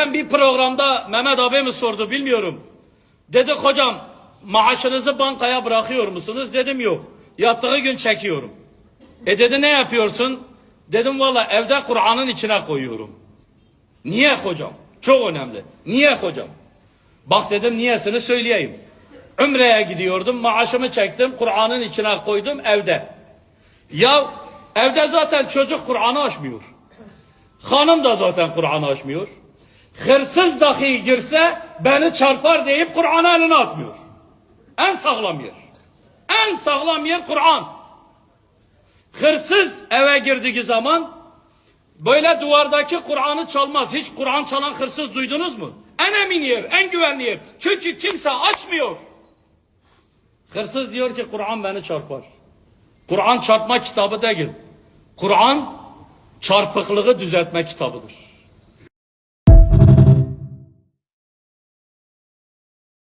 Ben bir programda Mehmet abi mi sordu bilmiyorum. Dedi hocam maaşınızı bankaya bırakıyor musunuz? Dedim yok. Yattığı gün çekiyorum. E dedi ne yapıyorsun? Dedim valla evde Kur'an'ın içine koyuyorum. Niye hocam? Çok önemli. Niye hocam? Bak dedim niyesini söyleyeyim. Ümre'ye gidiyordum, maaşımı çektim, Kur'an'ın içine koydum evde. Ya evde zaten çocuk Kur'an'ı açmıyor. Hanım da zaten Kur'an'ı açmıyor. Hırsız dahi girse beni çarpar deyip Kur'an'ı eline atmıyor. En sağlam yer. En sağlam yer Kur'an. Hırsız eve girdiği zaman böyle duvardaki Kur'an'ı çalmaz. Hiç Kur'an çalan hırsız duydunuz mu? En emin yer, en güvenli yer. Çünkü kimse açmıyor. Hırsız diyor ki Kur'an beni çarpar. Kur'an çarpma kitabı değil. Kur'an çarpıklığı düzeltme kitabıdır.